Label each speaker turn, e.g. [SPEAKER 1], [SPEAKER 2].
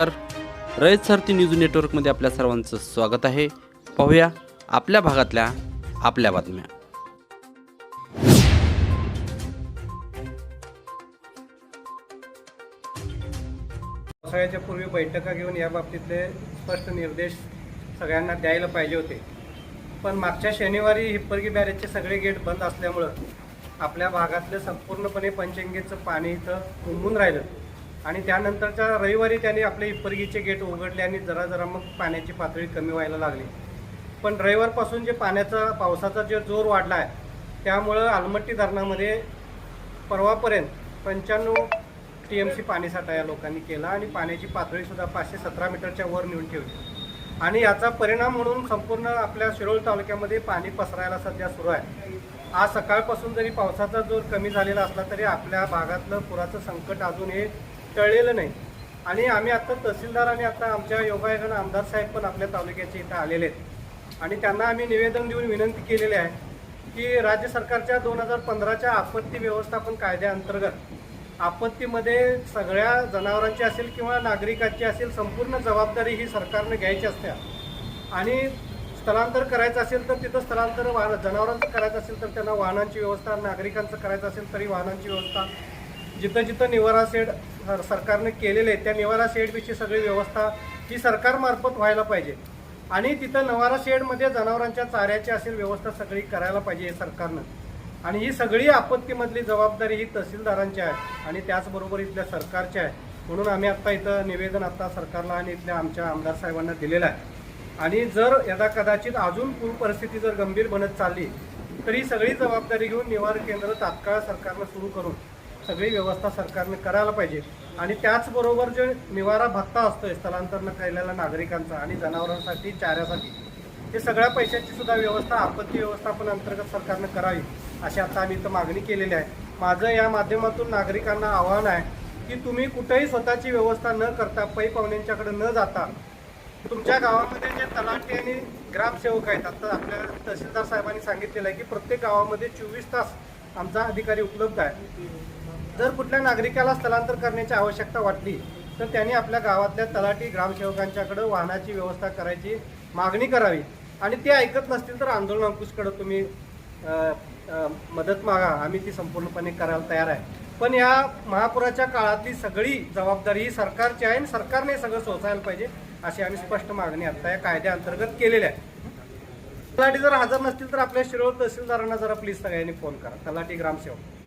[SPEAKER 1] तर रयत सारथी न्यूज नेटवर्कमध्ये आपल्या सर्वांचं स्वागत आहे. पाहूया आपल्या भागातल्या आपल्या बातम्या.
[SPEAKER 2] पावसाळ्याच्या पूर्वी बैठका घेऊन या बाबतीतले स्पष्ट निर्देश सगळ्यांना द्यायला पाहिजे होते. पण मागच्या शनिवारी हिप्परगी बॅरेजचे सगळे गेट बंद असल्यामुळं आपल्या भागातलं संपूर्णपणे पंचंगेचं पाणी इथं तुंबून राहिलं. आणि त्यानंतरच्या रविवारी त्याने आपले इपरगीचे गेट उघडले आणि जरा जरा मग पाण्याची पातळी कमी व्हायला लागली. पण रविवारपासून जे पाण्याचा पावसाचा जे जोर वाढला आहे त्यामुळं आलमट्टी धरणामध्ये परवापर्यंत पंच्याण्णव टी एम सी पाणीसाठा या लोकांनी केला आणि पाण्याची पातळीसुद्धा पाचशे सतरा मीटरच्या वर नेऊन ठेवली. आणि याचा परिणाम म्हणून संपूर्ण आपल्या शिरोळ तालुक्यामध्ये पाणी पसरायला सध्या सुरू आहे. आज सकाळपासून जरी पावसाचा जोर कमी झालेला असला तरी आपल्या भागातलं पुराचं संकट अजून हे टळलेलं नाही. आणि आम्ही आता तहसीलदार आणि आता आमच्या योगायोगानं आमदार साहेब पण आपल्या तालुक्याचे इथं आलेले आहेत. आणि त्यांना आम्ही निवेदन देऊन विनंती केलेली आहे की राज्य सरकारच्या दोन हजार पंधराच्या आपत्ती व्यवस्थापन कायद्याअंतर्गत आपत्तीमध्ये सगळ्या जनावरांची असेल किंवा नागरिकांची असेल संपूर्ण जबाबदारी ही सरकारने घ्यायची असते. आणि स्थलांतर करायचं असेल तर तिथं स्थलांतर वाहन जनावरांचं करायचं असेल तर त्यांना वाहनांची व्यवस्था नागरिकांचं करायचं असेल तरी वाहनांची व्यवस्था जिथं जिथं निवारा शेड सरकारने केलेले आहे त्या निवारा शेडविषयी सगळी व्यवस्था ही सरकारमार्फत व्हायला पाहिजे. आणि तिथं नवारा शेडमध्ये जनावरांच्या चाऱ्याची असेल व्यवस्था सगळी करायला पाहिजे हे सरकारनं. आणि ही सगळी आपत्तीमधली जबाबदारी ही तहसीलदारांची आहे आणि त्याचबरोबर इथल्या सरकारची आहे. म्हणून आम्ही आत्ता इथं निवेदन आत्ता सरकारला आणि इथल्या आमच्या आमदार साहेबांना दिलेलं आहे. आणि जर यदा कदाचित अजून पूर परिस्थिती जर गंभीर बनत चालली तर ही सगळी जबाबदारी घेऊन निवार केंद्र तात्काळ सरकारनं सुरू करून सगळी व्यवस्था सरकारने करायला पाहिजे. आणि त्याचबरोबर जे निवारा भत्ता असतोय स्थलांतरण केलेल्या नागरिकांचा आणि जनावरांसाठी चाऱ्यासाठी हे सगळ्या पैशाची सुद्धा व्यवस्था आपत्ती व्यवस्थापन अंतर्गत सरकारनं करावी अशी आता आम्ही इथं मागणी केलेली आहे. माझं या माध्यमातून नागरिकांना आव्हान आहे की तुम्ही कुठेही स्वतःची व्यवस्था न करता पै पाहुण्यांच्याकडे न जाता तुमच्या गावामध्ये जे तलाठी आणि ग्रामसेवक आहेत आता आपल्या तहसीलदार साहेबांनी सांगितलेलं आहे की प्रत्येक गावामध्ये चोवीस तास आमचा अधिकारी उपलब्ध आहे. जर कुठल्या नागरिकाला स्थलांतर करण्याची आवश्यकता वाटली तर त्यांनी आपल्या गावातल्या तलाठी ग्रामसेवकांच्याकडे वाहनाची व्यवस्था करायची मागणी करावी. आणि ते ऐकत नसतील तर आंदोलन अंकुशकडे तुम्ही मदत मागा. आम्ही ती संपूर्णपणे करायला तयार आहे. पण या महापुराच्या काळातली सगळी जबाबदारी ही सरकारची आहे आणि सरकारने सगळं सोसायला पाहिजे अशी आम्ही स्पष्ट मागणी आता या कायद्याअंतर्गत केलेल्या आहे. तलाठी जर हजर नसतील तर आपल्या शिरोळ तहसीलदारांना जरा प्लीज सगळ्यांनी फोन करा. तलाठी ग्रामसेवक.